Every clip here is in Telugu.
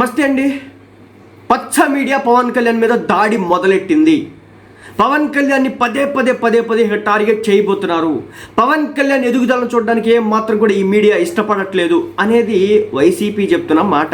నమస్తే అండి. పచ్చ మీడియా పవన్ కళ్యాణ్ మీద దాడి మొదలెట్టింది. పవన్ కళ్యాణ్ని పదే పదే పదే పదే టార్గెట్ చేయబోతున్నారు. పవన్ కళ్యాణ్ ఎదుగుదలను చూడడానికి ఏం మాత్రం కూడా ఈ మీడియా ఇష్టపడట్లేదు అనేది వైసీపీ చెప్తున్న మాట.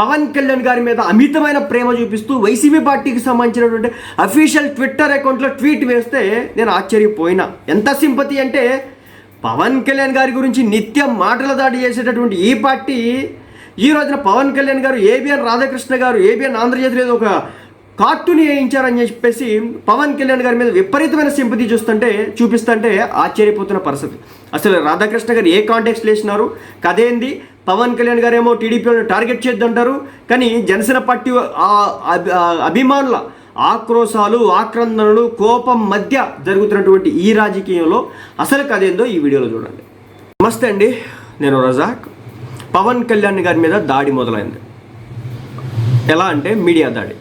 పవన్ కళ్యాణ్ గారి మీద అమితమైన ప్రేమ చూపిస్తూ వైసీపీ పార్టీకి సంబంధించినటువంటి అఫీషియల్ ట్విట్టర్ అకౌంట్లో ట్వీట్ వేస్తే నేను ఆశ్చర్యపోయినా. ఎంత సింపతి అంటే పవన్ కళ్యాణ్ గారి గురించి నిత్యం మాటల దాడి చేసేటటువంటి ఈ పార్టీ ఈ రోజున పవన్ కళ్యాణ్ గారు ఏబిఎన్ రాధాకృష్ణ గారు ఏబిఎన్ ఆంధ్రజ్యోతి లేదు ఒక కార్టూన్ వేయించారని చెప్పేసి పవన్ కళ్యాణ్ గారి మీద విపరీతమైన సింపతి చూస్తుంటే చూపిస్తుంటే ఆశ్చర్యపోతున్న పరిస్థితి. అసలు రాధాకృష్ణ గారు ఏ కాంటెక్స్ట్ వేసినారు? కదేంది పవన్ కళ్యాణ్ గారు ఏమో టీడీపీని టార్గెట్ చేద్దంటారు. కానీ జనసేన పార్టీ అభి- అభిమానుల ఆక్రోశాలు ఆక్రందనలు కోపం మధ్య జరుగుతున్నటువంటి ఈ రాజకీయంలో అసలు కదేందో ఈ వీడియోలో చూడండి. నమస్తే అండి నేను రజాక్. పవన్ కళ్యాణ్ గారి మీద దాడి మొదలైంది. ఎలా అంటే మీడియా దాడి.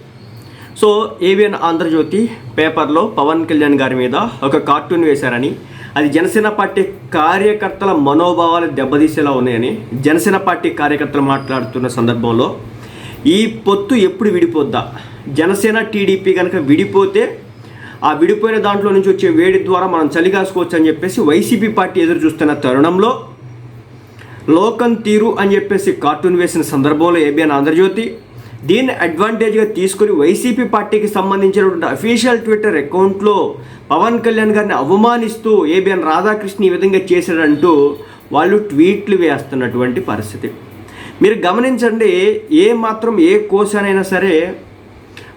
సో ఏవిఎన్ ఆంధ్రజ్యోతి పేపర్లో పవన్ కళ్యాణ్ గారి మీద ఒక కార్టూన్ వేశారని అది జనసేన పార్టీ కార్యకర్తల మనోభావాలు దెబ్బతీసేలా ఉన్నాయని జనసేన పార్టీ కార్యకర్తలు మాట్లాడుతున్న సందర్భంలో ఈ పొత్తు ఎప్పుడు విడిపోద్దా? జనసేన టీడీపీ కనుక విడిపోతే ఆ విడిపోయిన దాంట్లో నుంచి వచ్చే వేడి ద్వారా మనం చలిగాసుకోవచ్చు అని చెప్పేసి వైసీపీ పార్టీ ఎదురు చూస్తున్న తరుణంలో లోకం తీరు అని చెప్పేసి కార్టూన్ వేసిన సందర్భంలో ఏబిఎన్ ఆంధ్రజ్యోతి దీన్ని అడ్వాంటేజ్గా తీసుకుని వైసీపీ పార్టీకి సంబంధించినటువంటి అఫీషియల్ ట్విట్టర్ అకౌంట్లో పవన్ కళ్యాణ్ గారిని అవమానిస్తూ ఏబిఎన్ రాధాకృష్ణ ఈ విధంగా చేశాడంటూ వాళ్ళు ట్వీట్లు వేస్తున్నటువంటి పరిస్థితి. మీరు గమనించండి ఏ మాత్రం ఏ కోశానైనా సరే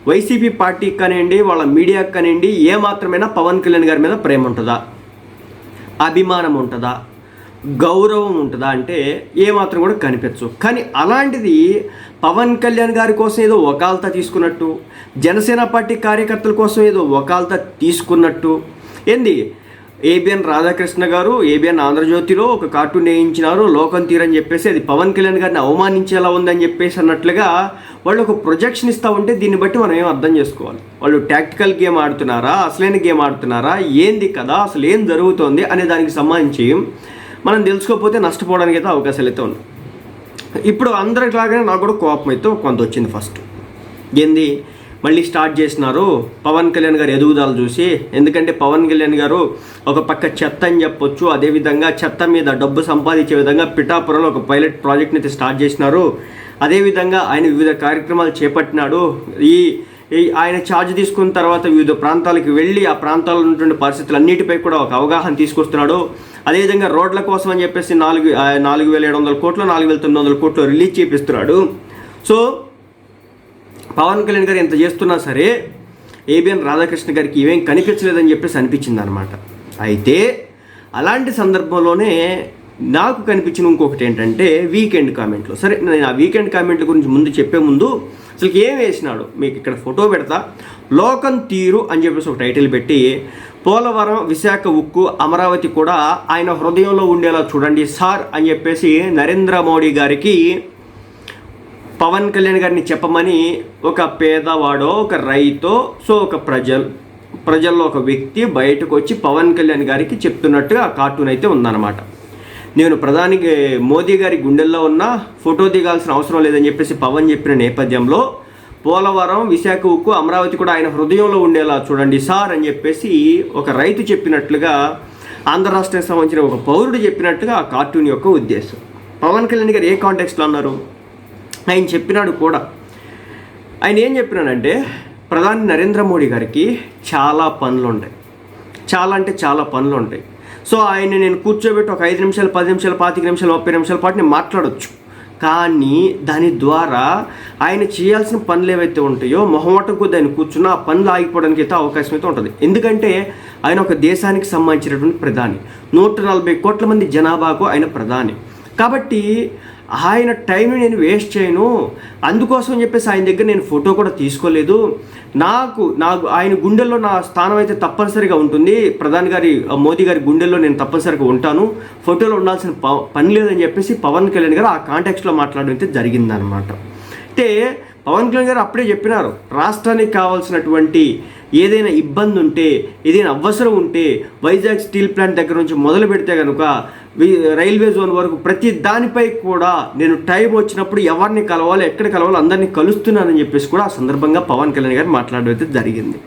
వైసీపీ పార్టీకి కానివ్వండి వాళ్ళ మీడియాకి కానివ్వండి ఏ మాత్రమైనా పవన్ కళ్యాణ్ గారి మీద ప్రేమ ఉంటుందా? అభిమానం ఉంటుందా? గౌరవం ఉంటుందా అంటే ఏమాత్రం కూడా కనిపించవు కానీ అలాంటిది పవన్ కళ్యాణ్ గారి కోసం ఏదో వకాల్తా తీసుకున్నట్టు జనసేన పార్టీ కార్యకర్తల కోసం ఏదో వకాల్తా తీసుకున్నట్టు. ఏంది? ఏబిఎన్ రాధాకృష్ణ గారు ఏబిఎన్ ఆంధ్రజ్యోతిలో ఒక కార్టూన్ వేయించినారు లోకం తీరని చెప్పేసి అది పవన్ కళ్యాణ్ గారిని అవమానించేలా ఉందని చెప్పేసి అన్నట్లుగా వాళ్ళు ఒక ప్రొజెక్షన్ ఇస్తూ ఉంటే దీన్ని బట్టి మనం ఏం అర్థం చేసుకోవాలి? వాళ్ళు టాక్టికల్ గేమ్ ఆడుతున్నారా? అసలైన గేమ్ ఆడుతున్నారా? ఏంది కదా అసలు ఏం జరుగుతోంది? అనే దానికి సంబంధించి మనం తెలుసుకోకపోతే నష్టపోవడానికి అయితే అవకాశాలు అయితే ఉన్నాయి. ఇప్పుడు అందరిలాగానే నాకు కూడా కోపం అయితే కొంత వచ్చింది ఫస్ట్. ఏంది? మళ్ళీ స్టార్ట్ చేసినారు. పవన్ కళ్యాణ్ గారు ఎదుగుదల చూసి ఎందుకంటే పవన్ కళ్యాణ్ గారు ఒక పక్క చెత్త అని చెప్పొచ్చు అదేవిధంగా చెత్త మీద డబ్బు సంపాదించే విధంగా పిఠాపురంలో ఒక పైలట్ ప్రాజెక్ట్ని అయితే స్టార్ట్ చేసినారు. అదేవిధంగా ఆయన వివిధ కార్యక్రమాలు చేపట్టినాడు. ఈ ఈ ఆయన ఛార్జ్ తీసుకున్న తర్వాత వివిధ ప్రాంతాలకు వెళ్ళి ఆ ప్రాంతాల్లో ఉన్నటువంటి పరిస్థితులు అన్నిటిపై కూడా ఒక అవగాహన తీసుకొస్తున్నాడు. అదేవిధంగా రోడ్ల కోసం అని చెప్పేసి నాలుగు నాలుగు వేల ఏడు వందల కోట్లు నాలుగు వేల తొమ్మిది వందల కోట్లు రిలీజ్ చేపిస్తున్నాడు. సో పవన్ కళ్యాణ్ గారు ఎంత చేస్తున్నా సరే ఏబిఎన్ రాధాకృష్ణ గారికి ఇవేం కనిపించలేదని చెప్పేసి అనిపించింది అనమాట అయితే అలాంటి సందర్భంలోనే నాకు కనిపించిన ఇంకొకటి ఏంటంటే వీకెండ్ కామెంట్లు సరే నేను ఆ వీకెండ్ కామెంట్ల గురించి ముందు చెప్పే ముందు అసలు ఏం వేసినాడు? మీకు ఇక్కడ ఫోటో పెడతా. లోకం తీరు అని చెప్పేసి ఒక టైటిల్ పెట్టి పోలవరం విశాఖ ఉక్కు అమరావతి కూడా ఆయన హృదయంలో ఉండేలా చూడండి సార్ అని చెప్పేసి నరేంద్ర మోడీ గారికి పవన్ కళ్యాణ్ గారిని చెప్పమని ఒక పేదవాడో ఒక రైతో సో ఒక ప్రజలు ప్రజల్లో ఒక వ్యక్తి బయటకు వచ్చి పవన్ కళ్యాణ్ గారికి చెప్తున్నట్టుగా ఆ కార్టూన్ అయితే ఉందన్నమాట. నేను ప్రధాని మోదీ గారి గుండెల్లో ఉన్న ఫోటో దిగాల్సిన అవసరం లేదని చెప్పేసి పవన్ చెప్పిన నేపథ్యంలో పోలవరం విశాఖ ఉక్కు అమరావతి కూడా ఆయన హృదయంలో ఉండేలా చూడండి సార్ అని చెప్పేసి ఒక రైతు చెప్పినట్లుగా ఆంధ్ర రాష్ట్రానికి సంబంధించిన ఒక పౌరుడు చెప్పినట్టుగా ఆ కార్టూన్ యొక్క ఉద్దేశం. పవన్ కళ్యాణ్ గారు ఏ కాంటెక్స్లో అన్నారు? ఆయన చెప్పినాడు కూడా. ఆయన ఏం చెప్పినాడంటే ప్రధాని నరేంద్ర మోడీ గారికి చాలా పనులు ఉంటాయి చాలా అంటే చాలా పనులు ఉంటాయి సో ఆయన నేను కూర్చోబెట్టి ఒక ఐదు నిమిషాలు పది నిమిషాలు పాతిక నిమిషాలు ముప్పై నిమిషాల పాటు నేను మాట్లాడొచ్చు. కానీ దాని ద్వారా ఆయన చేయాల్సిన పనులు ఏవైతే ఉంటాయో మొహమాటం దాన్ని ఆయన కూర్చున్న ఆ పనులు ఆగిపోవడానికి అయితే అవకాశం అయితే ఉంటుంది. ఎందుకంటే ఆయన ఒక దేశానికి సంబంధించినటువంటి ప్రధాని. నూట నలభై కోట్ల మంది జనాభాకు ఆయన ప్రధాని. కాబట్టి ఆయన టైం నేను వేస్ట్ చేయను. అందుకోసం చెప్పేసి ఆయన దగ్గర నేను ఫోటో కూడా తీసుకోలేదు. నాకు నాకు ఆయన గుండెల్లో నా స్థానం అయితే తప్పనిసరిగా ఉంటుంది. ప్రధాని గారి మోదీ గారి గుండెల్లో నేను తప్పనిసరిగా ఉంటాను. ఫోటోలో ఉండాల్సిన ప- పని లేదని చెప్పేసి పవన్ కళ్యాణ్ గారు ఆ కాంటాక్స్లో మాట్లాడడం అయితే జరిగిందనమాట అయితే పవన్ కళ్యాణ్ గారు అప్పుడే చెప్పినారు రాష్ట్రానికి కావాల్సినటువంటి ఏదైనా ఇబ్బంది ఉంటే ఏదైనా అవసరం ఉంటే వైజాగ్ స్టీల్ ప్లాంట్ దగ్గర నుంచి మొదలు పెడితే కనుక రైల్వే జోన్ వరకు ప్రతి దానిపై కూడా నేను టైం వచ్చినప్పుడు ఎవరిని కలవాలి ఎక్కడ కలవాలో అందరినీ కలుస్తున్నానని చెప్పేసి కూడా ఆ సందర్భంగా పవన్ కళ్యాణ్ గారు మాట్లాడడం అయితే జరిగింది.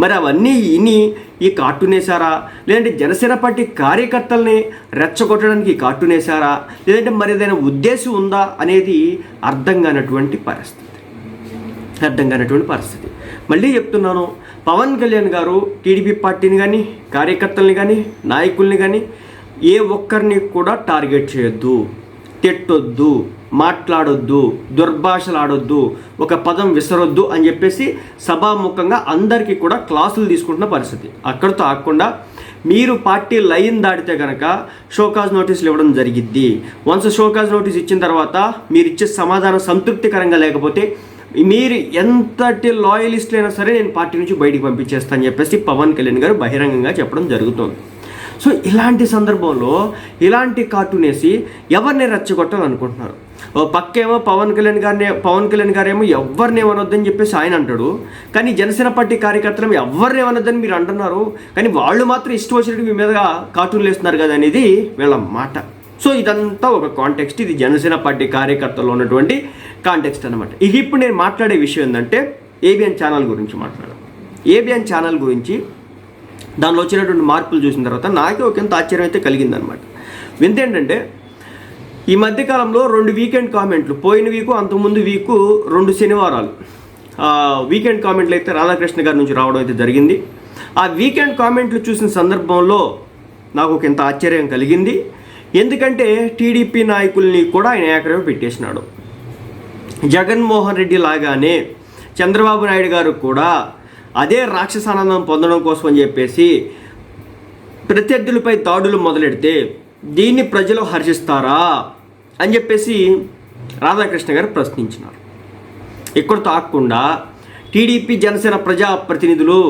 మరి అవన్నీ ఇని ఈ కార్టూన్ వేశారా? లేదంటే జనసేన పార్టీ కార్యకర్తల్ని రెచ్చగొట్టడానికి ఈ కార్టూన్ వేశారా? లేదంటే మరి ఏదైనా ఉద్దేశం ఉందా అనేది అర్థం కానటువంటి పరిస్థితి. అర్థం కానటువంటి పరిస్థితి. మళ్ళీ చెప్తున్నాను పవన్ కళ్యాణ్ గారు టీడీపీ పార్టీని కానీ కార్యకర్తల్ని కానీ నాయకుల్ని కానీ ఏ ఒక్కరిని కూడా టార్గెట్ చేయొద్దు. తిట్టొద్దు మాట్లాడొద్దు దుర్భాషలాడొద్దు ఒక పదం విసరొద్దు అని చెప్పేసి సభాముఖంగా అందరికీ కూడా క్లాసులు తీసుకుంటున్న పరిస్థితి. అక్కడితో ఆకుండా మీరు పార్టీ లైన్ దాటితే కనుక షోకాజ్ నోటీసులు ఇవ్వడం జరిగిద్ది. వన్స్ షోకాజ్ నోటీస్ ఇచ్చిన తర్వాత మీరు ఇచ్చే సమాధానం సంతృప్తికరంగా లేకపోతే మీరు ఎంతటి లాయలిస్ట్లు అయినా సరే నేను పార్టీ నుంచి బయటికి పంపించేస్తాను అని చెప్పేసి పవన్ కళ్యాణ్ గారు బహిరంగంగా చెప్పడం జరుగుతుంది. సో ఇలాంటి సందర్భంలో ఇలాంటి కార్టూన్ వేసి ఎవరిని రెచ్చగొట్టాలనుకుంటున్నారు ఓ పక్కేమో పవన్ కళ్యాణ్ గారిని పవన్ కళ్యాణ్ గారేమో ఎవరిని ఏమనొద్దని చెప్పేసి ఆయన అంటాడు. కానీ జనసేన పార్టీ కార్యకర్తలు ఎవరిని ఏమనొద్దని మీరు అంటున్నారు. కానీ వాళ్ళు మాత్రం ఇష్టం వచ్చినట్టు మీ మీద కార్టూన్లు వేస్తున్నారు కదా అనేది వీళ్ళ మాట. సో ఇదంతా ఒక కాంటెక్స్ట్ ఇది జనసేన పార్టీ కార్యకర్తలు ఉన్నటువంటి కాంటెక్స్ట్ అనమాట ఇది ఇప్పుడు నేను మాట్లాడే విషయం ఏంటంటే ఏబిఎన్ ఛానల్ గురించి మాట్లాడాను ఏబిఎన్ ఛానల్ గురించి దానిలో వచ్చినటువంటి మార్పులు చూసిన తర్వాత నాకే ఒక ఎంత ఆశ్చర్యం అయితే కలిగిందనమాట వింత ఏంటంటే ఈ మధ్యకాలంలో రెండు వీకెండ్ కామెంట్లు పోయిన వీకు అంతకుముందు వీకు రెండు శనివారాలు. వీకెండ్ కామెంట్లు అయితే రాధాకృష్ణ గారి నుంచి రావడం అయితే జరిగింది. ఆ వీకెండ్ కామెంట్లు చూసిన సందర్భంలో నాకు ఒక ఎంత ఆశ్చర్యం కలిగింది. ఎందుకంటే టీడీపీ నాయకుల్ని కూడా ఆయన ఏకరవ పెట్టేసినాడు. జగన్మోహన్ రెడ్డి లాగానే చంద్రబాబు నాయుడు గారు కూడా అదే రాక్షసానందం పొందడం కోసం అని చెప్పేసి ప్రత్యర్థులపై దాడులు మొదలెడితే దీన్ని ప్రజలు హర్షిస్తారా అని చెప్పేసి రాధాకృష్ణ గారు ప్రశ్నించినారు. ఇక్కడ ఆగకుండా టీడీపీ జనసేన ప్రజా ప్రతినిధులు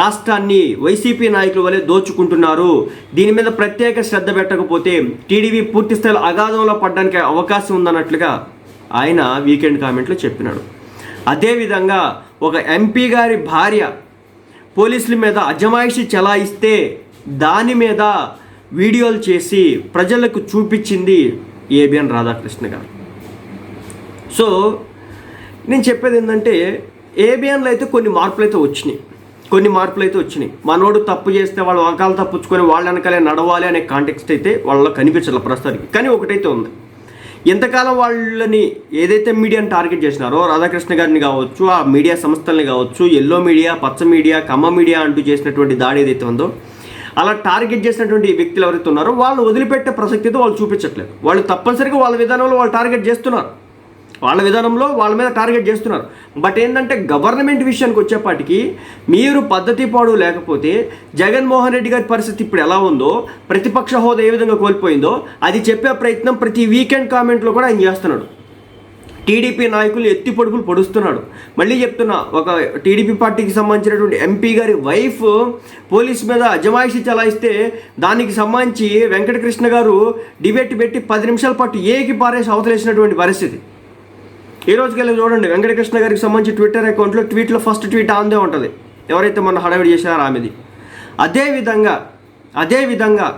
రాష్ట్రాన్ని వైసీపీ నాయకుల వలె దోచుకుంటున్నారు. దీని మీద ప్రత్యేక శ్రద్ధ పెట్టకపోతే టీడీపీ పూర్తిస్థాయిలో అగాధంలో పడడానికి అవకాశం ఉందన్నట్లుగా ఆయన వీకెండ్ కామెంట్లో చెప్పినాడు. అదేవిధంగా ఒక ఎంపీ గారి భార్య పోలీసుల మీద అజమాయిషి చలాయిస్తే దాని మీద వీడియోలు చేసి ప్రజలకు చూపించింది ఏబిఎన్ రాధాకృష్ణ గారు. సో నేను చెప్పేది ఏంటంటే ఏబిఎన్లో అయితే కొన్ని మార్పులు అయితే వచ్చినాయి. కొన్ని మార్పులు అయితే వచ్చినాయి. మనోడు తప్పు చేస్తే వాళ్ళు వంకాలు తప్పించుకొని వాళ్ళ వెనకాలే నడవాలి అనే కాంటెక్స్ట్ అయితే వాళ్ళలో కనిపించాలి ప్రస్తుతానికి. కానీ ఒకటైతే ఉంది. ఎంతకాలం వాళ్ళని ఏదైతే మీడియాని టార్గెట్ చేసినారో రాధాకృష్ణ గారిని కావచ్చు ఆ మీడియా సంస్థల్ని కావచ్చు ఎల్లో మీడియా పచ్చ మీడియా కమ్మ మీడియా అంటూ చేసినటువంటి దాడి ఏదైతే ఉందో అలా టార్గెట్ చేసినటువంటి వ్యక్తులు ఎవరైతే ఉన్నారో వాళ్ళు వదిలిపెట్టే ప్రసక్తి అయితే వాళ్ళు చూపించట్లేదు. వాళ్ళు తప్పనిసరిగా వాళ్ళ విధానంలో వాళ్ళు టార్గెట్ చేస్తున్నారు. వాళ్ళ విధానంలో వాళ్ళ మీద టార్గెట్ చేస్తున్నారు. బట్ ఏంటంటే గవర్నమెంట్ విషయానికి వచ్చేపాటికి మీరు పద్ధతి పాడు లేకపోతే జగన్మోహన్ రెడ్డి గారి పరిస్థితి ఇప్పుడు ఎలా ఉందో ప్రతిపక్ష హోదా ఏ విధంగా కోల్పోయిందో అది చెప్పే ప్రయత్నం ప్రతి వీకెండ్ కామెంట్లో కూడా ఆయన చేస్తున్నాడు. టీడీపీ నాయకులు ఎత్తి పొడుపులు పొడుస్తున్నాడు. మళ్ళీ చెప్తున్నా ఒక టీడీపీ పార్టీకి సంబంధించినటువంటి ఎంపీ గారి వైఫ్ పోలీస్ మీద అజమాయిషి చలాయిస్తే దానికి సంబంధించి వెంకటకృష్ణ గారు డిబేట్ పెట్టి పది నిమిషాల పాటు ఏకి పారేసి అవతలేసినటువంటి పరిస్థితి. ఈ రోజుకి వెళ్ళి చూడండి వెంకటకృష్ణ గారికి సంబంధించి ట్విట్టర్ అకౌంట్లో ట్వీట్లో ఫస్ట్ ట్వీట్ ఆందే ఉంటుంది. ఎవరైతే మొన్న హడావిడి చేశారో ఆమెది. అదేవిధంగా అదేవిధంగా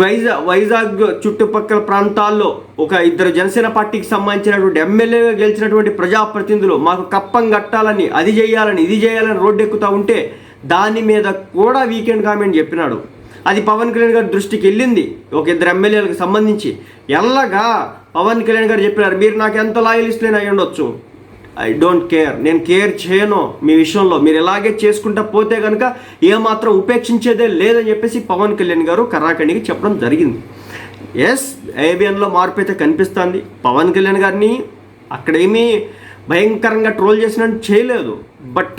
వైజాగ్ వైజాగ్ చుట్టుపక్కల ప్రాంతాల్లో ఒక ఇద్దరు జనసేన పార్టీకి సంబంధించినటువంటి ఎమ్మెల్యేగా గెలిచినటువంటి ప్రజాప్రతినిధులు మాకు కప్పం కట్టాలని అది చేయాలని ఇది చేయాలని రోడ్డు ఉంటే దాని మీద కూడా వీకెండ్ కామెంట్ చెప్పినాడు. అది పవన్ కళ్యాణ్ గారి దృష్టికి వెళ్ళింది. ఒక ఇద్దరు ఎమ్మెల్యేలకు సంబంధించి. ఎల్లగా పవన్ కళ్యాణ్ గారు చెప్పినారు మీరు నాకు ఎంత లాయలిస్ట్లైనా అయి ఉండొచ్చు. ఐ డోంట్ కేర్ నేను కేర్ చేయను మీ విషయంలో. మీరు ఇలాగే చేసుకుంటా పోతే కనుక ఏమాత్రం ఉపేక్షించేదే లేదని చెప్పేసి పవన్ కళ్యాణ్ గారు కర్రాకండికి చెప్పడం జరిగింది. ఎస్ ఏబిఎన్లో మార్పు అయితే కనిపిస్తుంది. పవన్ కళ్యాణ్ గారిని అక్కడేమీ భయంకరంగా ట్రోల్ చేసినట్టు చేయలేదు. బట్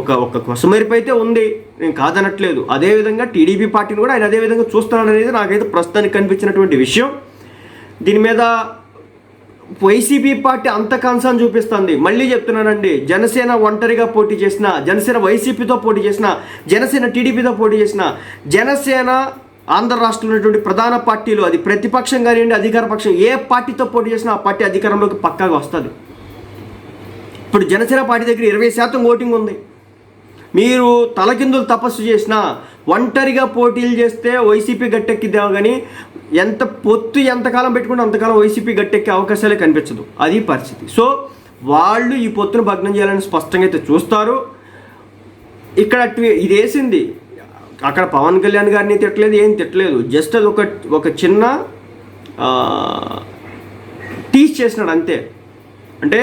ఒక ఒక కొసమెరుపు అయితే ఉంది. నేను కాదనట్లేదు. అదేవిధంగా టీడీపీ పార్టీని కూడా ఆయన అదేవిధంగా చూస్తున్నాడు అనేది నాకైతే ప్రస్తుతానికి కనిపించినటువంటి విషయం. దీని మీద వైసీపీ పార్టీ అంత కన్సర్న్ చూపిస్తుంది. మళ్ళీ చెప్తున్నానండి. జనసేన ఒంటరిగా పోటీ చేసిన జనసేన వైసీపీతో పోటీ చేసిన జనసేన టీడీపీతో పోటీ చేసిన జనసేన ఆంధ్ర రాష్ట్రంలో ఉన్నటువంటి ప్రధాన పార్టీలు అది ప్రతిపక్షం కానివ్వండి అధికార పక్షం ఏ పార్టీతో పోటీ చేసినా ఆ పార్టీ అధికారంలోకి పక్కాగా వస్తుంది. ఇప్పుడు జనసేన పార్టీ దగ్గర ఇరవై శాతం ఓటింగ్ ఉంది. మీరు తలకిందులు తపస్సు చేసినా ఒంటరిగా పోటీలు చేస్తే వైసీపీ గట్టెక్కిద్దాం కానీ ఎంత పొత్తు ఎంతకాలం పెట్టుకుంటే అంతకాలం వైసీపీ గట్టెక్కే అవకాశాలే కనిపించదు. అది పరిస్థితి. సో వాళ్ళు ఈ పొత్తును భగ్నం చేయాలని స్పష్టంగా అయితే చూస్తారు. ఇక్కడ ఇది వేసింది. అక్కడ పవన్ కళ్యాణ్ గారిని తిట్టలేదు ఏం తిట్టలేదు. జస్ట్ అది ఒక ఒక చిన్న టీచ్ చేసినాడు అంతే. అంటే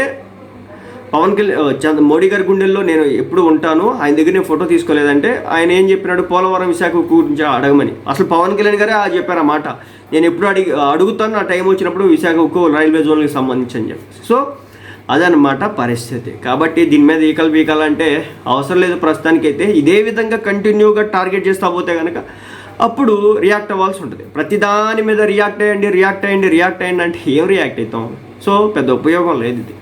పవన్ కళ్యాణ్ చంద్ర మోడీ గారి గుండెల్లో నేను ఎప్పుడు ఉంటాను. ఆయన దగ్గర నేను ఫోటో తీసుకోలేదంటే ఆయన ఏం చెప్పినాడు? పోలవరం విశాఖ గురించి అడగమని. అసలు పవన్ కళ్యాణ్ గారే ఆ చెప్పారు అన్నమాట మాట. నేను ఎప్పుడు అడిగి అడుగుతాను. నా టైం వచ్చినప్పుడు విశాఖ ఉక్కు రైల్వే జోన్కి సంబంధించి అని చెప్పి. సో అదనమాట పరిస్థితి. కాబట్టి దీని మీద ఈకలు బీకాలంటే అవసరం లేదు ప్రస్తుతానికైతే. ఇదే విధంగా కంటిన్యూగా టార్గెట్ చేస్తా పోతే కనుక అప్పుడు రియాక్ట్ అవ్వాల్సి ఉంటుంది. ప్రతి దాని మీద రియాక్ట్ అయ్యండి రియాక్ట్ అయ్యండి రియాక్ట్ అయ్యండి అంటే ఏం రియాక్ట్ అవుతాం? సో పెద్ద ఉపయోగం లేదు ఇది.